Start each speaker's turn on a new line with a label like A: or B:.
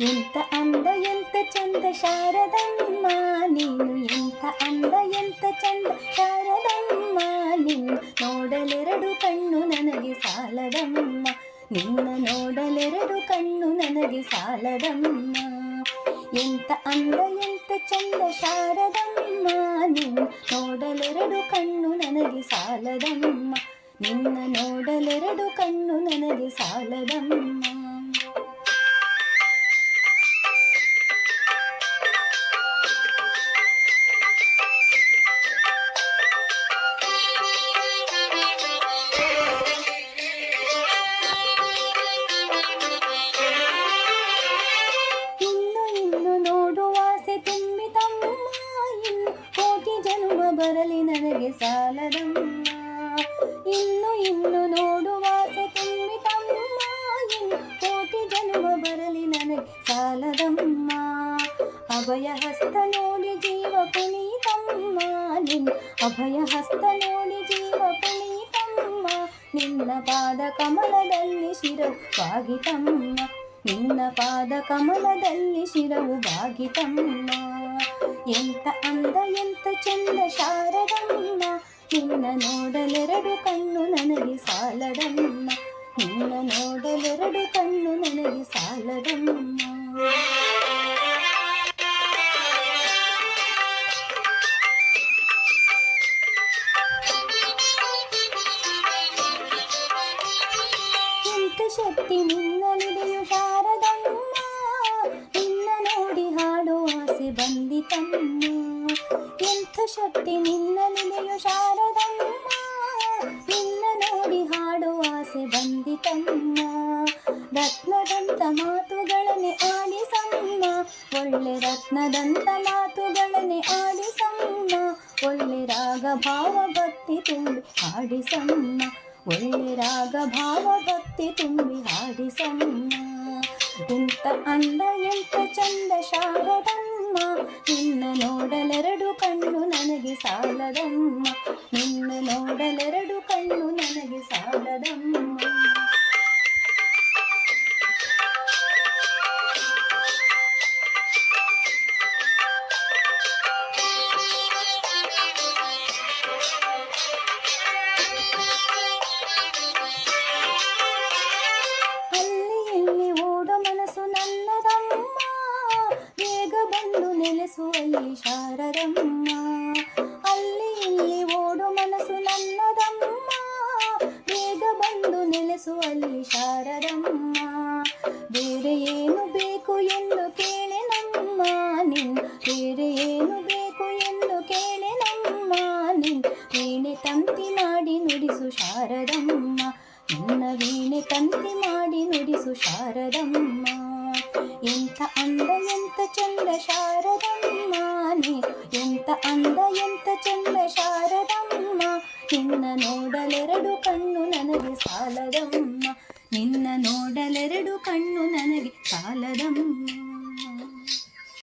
A: ಎಂತ ಅಂದ ಎಂತ ಚಂದ ಶಾರದಮ್ಮ ನೀನು ಎಂತ ಅಂದ ಎಂತ ಚಂದ ಶಾರದಮ್ಮ ನಿನ್ನ ನೋಡಲೆರಡು ಕಣ್ಣು ನನಗೆ ಸಾಲದಮ್ಮ ನಿನ್ನ ನೋಡಲೆರಡು ಕಣ್ಣು ನನಗೆ ಸಾಲದಮ್ಮ ಎಂತ ಅಂದ ಎಂತ ಚಂದ ಶಾರದಮ್ಮ ನಿನ್ನ ನೋಡಲೆರಡು ಕಣ್ಣು ನನಗೆ ಸಾಲದಮ್ಮ ನಿನ್ನ ನೋಡಲೆರಡು ಕಣ್ಣು ನನಗೆ ಸಾಲದಮ್ಮ ಬರಲಿ ನನಗೆ ಸಾಲದಮ್ಮ. ಇನ್ನು ಇನ್ನು ನೋಡುವ ತುಂಬಿ ತಮ್ಮ. ಕೋಟಿ ಜನ್ಮ ಬರಲಿ ನನಗೆ ಸಾಲದಮ್ಮ. ಅಭಯ ಹಸ್ತ ನೋಡಿ ಜೀವ ಪುನೀತಮ್ಮ. ನಿನ್ ಅಭಯ ಹಸ್ತ ನೋಡಿ ಜೀವ ಪುನೀತಮ್ಮ. ನಿನ್ನ ಪಾದ ಕಮಲದಲ್ಲಿ ಶಿರವು ಬಾಗಿತಮ್ಮ ನಿನ್ನ ಪಾದ ಕಮಲದಲ್ಲಿ ಶಿರವು ಬಾಗಿತಮ್ಮ ಎಂತ ಅಂದ ಎಂತ ಚಂದ ಶಾರದಮ್ಮ ನಿನ್ನ ನೋಡಲೆರಡು ಕಣ್ಣು ನನಗೆ ಸಾಲದಮ್ಮ ನಿನ್ನ ನೋಡಲೆರಡು ಕಣ್ಣು ನನಗೆ ಸಾಲದಮ್ಮ ಎಂತ ಶಕ್ತಿ ನಿನ್ನಲ್ಲಿದೆಯು ಶಾರದಮ್ಮ ನಿನ್ನ ನೋಡಿ ಹಾಡೋ ಆಸೆ ಬಂದಿತಮ್ಮ. ಎಂಥ ಶಕ್ತಿ ನಿನ್ನಲ್ಲಿದೆಯು ಶಾರದಮ್ಮ. ನಿನ್ನ ನೋಡಿ ಹಾಡೋ ಆಸೆ ಬಂದಿತಮ್ಮ. ರತ್ನದಂತ ಮಾತುಗಳನ್ನೇ ಆಡಿಸಮ್ಮ. ಒಳ್ಳೆ ರತ್ನದಂತ ಮಾತುಗಳನ್ನೇ ಆಡಿಸಮ್ಮ. ಒಳ್ಳೆ ರಾಗ ಭಾವ ಭಕ್ತಿ ತುಂಬಿ ಹಾಡಿಸಮ್ಮ. ಒಳ್ಳೆ ರಾಗ ಭಾವ ಭಕ್ತಿ ತುಂಬಿ ಹಾಡಿಸಮ್ಮ. ಎಂತ ಅಂದ ಎಂತ ಚಂದ ಶಾರದಮ್ಮ ನಿನ್ನ ನೋಡಲೆರಡು ಕಣ್ಣು ನನಗೆ ಸಾಲದಮ್ಮ ನಿನ್ನ ನೋಡಲೆರಡು ಕಣ್ಣು ನನಗೆ ಸಾಲದಮ್ಮ ನೆಲೆಸುವಲ್ಲಿ ಶಾರದಮ್ಮ, ಅಲ್ಲಿ ಇಲ್ಲಿ ಓಡು ಮನಸ್ಸು ನನ್ನದಮ್ಮ. ಬೇಗ ಬಂದು ನೆಲೆಸುವಲ್ಲಿ ಶಾರದಮ್ಮ. ಬೇರೆ ಏನು ಬೇಕು ಎಂದು ಕೇಳೆ ನಮ್ಮ ನಿನ್. ಬೇರೆ ಏನು ಬೇಕು ಎಂದು ಕೇಳೆ ನಮ್ಮ ನಿನ್. ವೀಣೆ ತಂತಿ ಮಾಡಿ ನುಡಿಸು ಶಾರದಮ್ಮ. ನಿನ್ನ ವೀಣೆ ತಂತಿ ಮಾಡಿ ನುಡಿಸು ಶಾರದಮ್ಮ. ఎంత ಅಂದ ಎಂತ ಚಂದ ಶಾರದಮ್ಮ ನಿನ್ನ ನೋಡಲೆರಡು ಕಣ್ಣು ನನಗೆ ಸಾಲದಮ್ಮ ನಿನ್ನ ನೋಡಲೆರಡು ಕಣ್ಣು ನನಗೆ ಸಾಲದಮ್ಮ